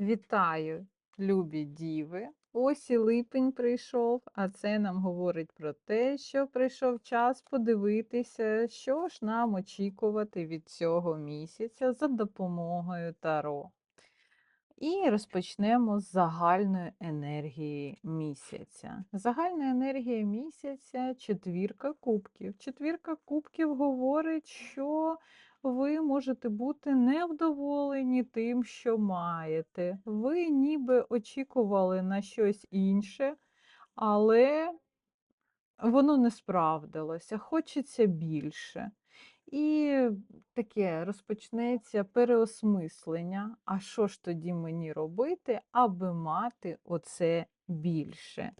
Вітаю, любі діви! Ось і липень прийшов, а це нам говорить про те, що прийшов час подивитися, що ж нам очікувати від цього місяця за допомогою Таро. І розпочнемо з загальної енергії місяця. Загальна енергія місяця четвірка кубків. Четвірка кубків говорить, що ви можете бути невдоволені тим, що маєте. Ви ніби очікували на щось інше, але воно не справдилося, хочеться більше. І таке розпочнеться переосмислення, а що ж тоді мені робити, аби мати оце більше.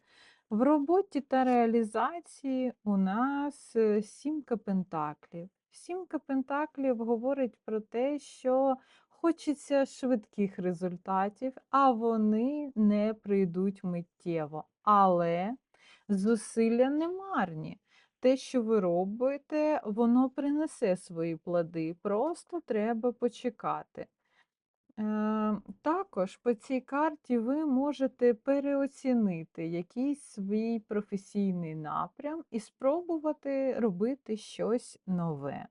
В роботі та реалізації у нас е, сімка пентаклів. Сімка пентаклів говорить про те, що хочеться швидких результатів, а вони не прийдуть миттєво. Але зусилля не марні. Те, що ви робите, воно принесе свої плоди, просто треба почекати. Е, Також по цій карті ви можете переоцінити якийсь свій професійний напрям і спробувати робити щось нове.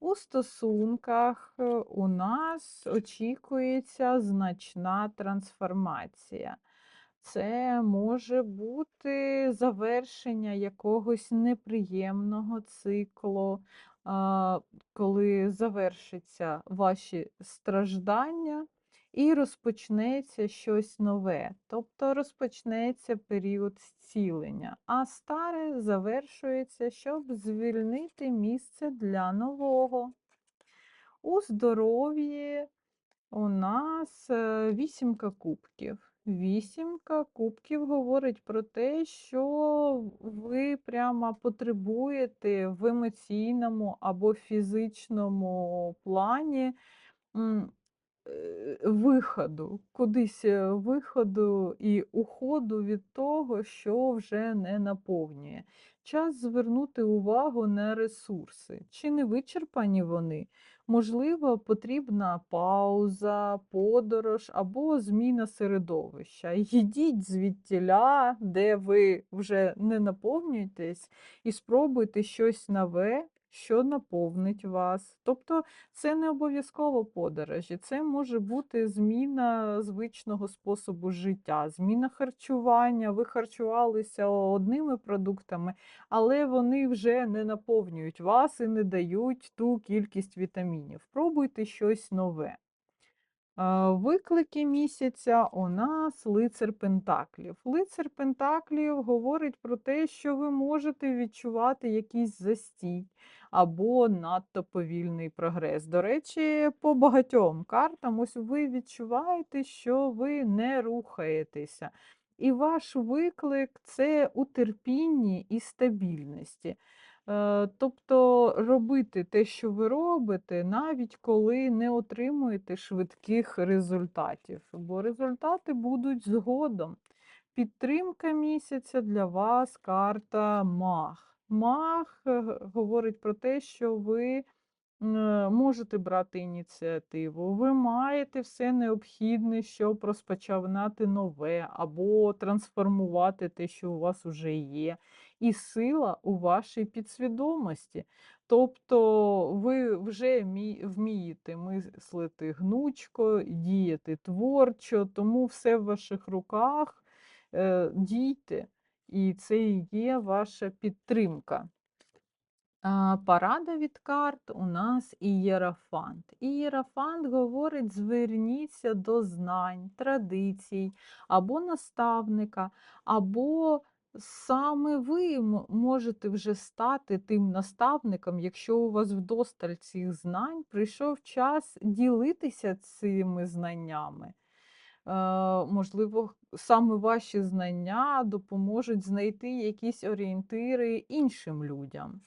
У стосунках е, у нас очікується значна трансформація. Це може бути завершення якогось неприємного циклу, коли завершаться ваші страждання і розпочнеться щось нове, тобто розпочнеться період зцілення, а старе завершується, щоб звільнити місце для нового. У здоров'ї у нас е, вісімка кубків. Вісімка кубків говорить про те, що ви прямо потребуєте в емоційному або фізичному плані е, виходу, кудись е, виходу і уходу від того, що вже не наповнює. Час звернути увагу на ресурси. Чи не вичерпані вони? Можливо, потрібна пауза, подорож або зміна середовища. Їдіть звідтіля, де ви вже не наповнюєтесь, і спробуйте щось нове, що наповнить вас. Тобто це не обов'язково подорожі, це може бути зміна звичного способу життя, зміна харчування. Ви харчувалися одними продуктами, але вони вже не наповнюють вас і не дають ту кількість вітамінів. Пробуйте щось нове. Виклики місяця у нас лицар Пентаклів. Лицар Пентаклів говорить про те, що ви можете відчувати якийсь застій або надто повільний прогрес. До речі, по багатьом картам ось ви відчуваєте, що ви не рухаєтеся. І ваш виклик це у терпінні і стабільності. Е, Тобто робити те, що ви робите, навіть коли не отримуєте швидких результатів, бо результати будуть згодом. Підтримка місяця для вас карта Маг. Маг е, говорить про те, що ви Е, можете брати ініціативу, ви маєте все необхідне, щоб розпочинати нове або трансформувати те, що у вас вже є, і сила у вашій підсвідомості. Тобто ви вже вмієте мислити гнучко, діяти творчо, тому все в ваших руках, е, дійте, і це і є ваша підтримка. А, Порада від карт у нас ієрофант. Ієрофант говорить: зверніться до знань, традицій або наставника, або саме ви можете вже стати тим наставником, якщо у вас вдосталь цих знань прийшов час ділитися цими знаннями. Е, Можливо, саме ваші знання допоможуть знайти якісь орієнтири іншим людям.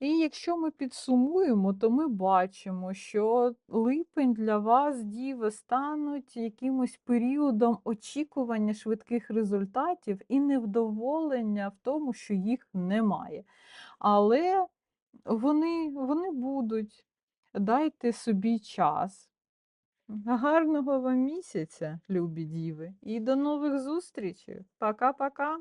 І якщо ми підсумуємо, то ми бачимо, що липень для вас, діви, стануть якимось періодом очікування швидких результатів і невдоволення в тому, що їх немає. Але вони, вони будуть. Дайте собі час. Гарного вам місяця, любі діви, і до нових зустрічей. Пока-пока.